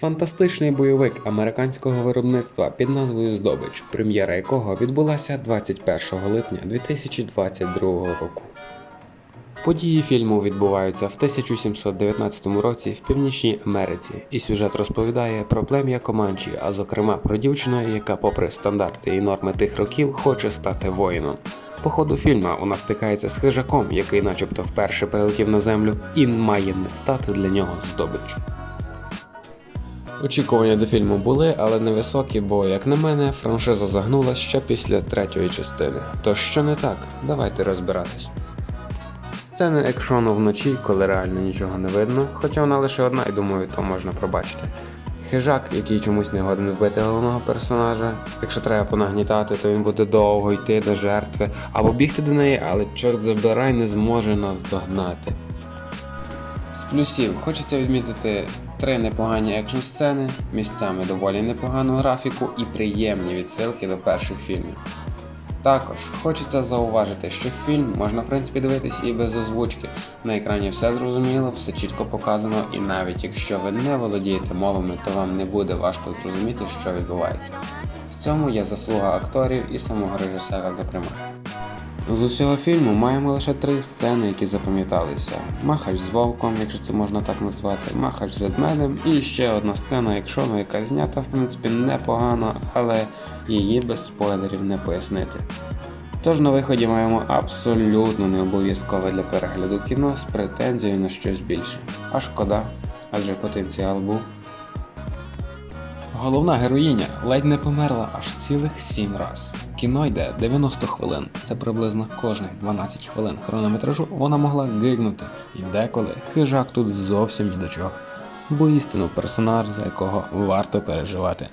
Фантастичний бойовик американського виробництва під назвою Здобич, прем'єра якого відбулася 21 липня 2022 року. Події фільму відбуваються в 1719 році в Північній Америці, і сюжет розповідає про плем'я Команчі, а зокрема про дівчину, яка, попри стандарти і норми тих років, хоче стати воїном. По ходу фільму вона стикається з хижаком, який, начебто, вперше прилетів на землю, і має не стати для нього здобич. Очікування до фільму були, але невисокі, бо, як на мене, франшиза загнула ще після третьої частини. То що не так? Давайте розбиратись. Сцени екшону вночі, коли реально нічого не видно, хоча вона лише одна, і думаю, то можна пробачити. Хижак, який чомусь не годен вбити головного персонажа. Якщо треба понагнітати, то він буде довго йти до жертви або бігти до неї, але чорт забирай не зможе нас догнати. Плюсів хочеться відмітити три непогані екшн сцени, місцями доволі непогану графіку і приємні відсилки до перших фільмів. Також хочеться зауважити, що фільм можна в принципі дивитись і без озвучки. На екрані все зрозуміло, все чітко показано, і навіть якщо ви не володієте мовами, то вам не буде важко зрозуміти, що відбувається. В цьому є заслуга акторів і самого режисера, зокрема. З усього фільму маємо лише три сцени, які запам'яталися: Махач з вовком, якщо це можна так назвати, Махач з ведмедем, і ще одна сцена екшону, яка знята в принципі непогано, але її без спойлерів не пояснити. Тож на виході маємо абсолютно не обов'язкове для перегляду кіно з претензією на щось більше. А шкода, адже потенціал був. Головна героїня ледь не померла аж цілих 7 раз. Кіно йде 90 хвилин. Це приблизно кожних 12 хвилин хронометражу вона могла гигнути. І деколи хижак тут зовсім ні до чого. Воістину персонаж, за якого варто переживати.